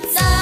It's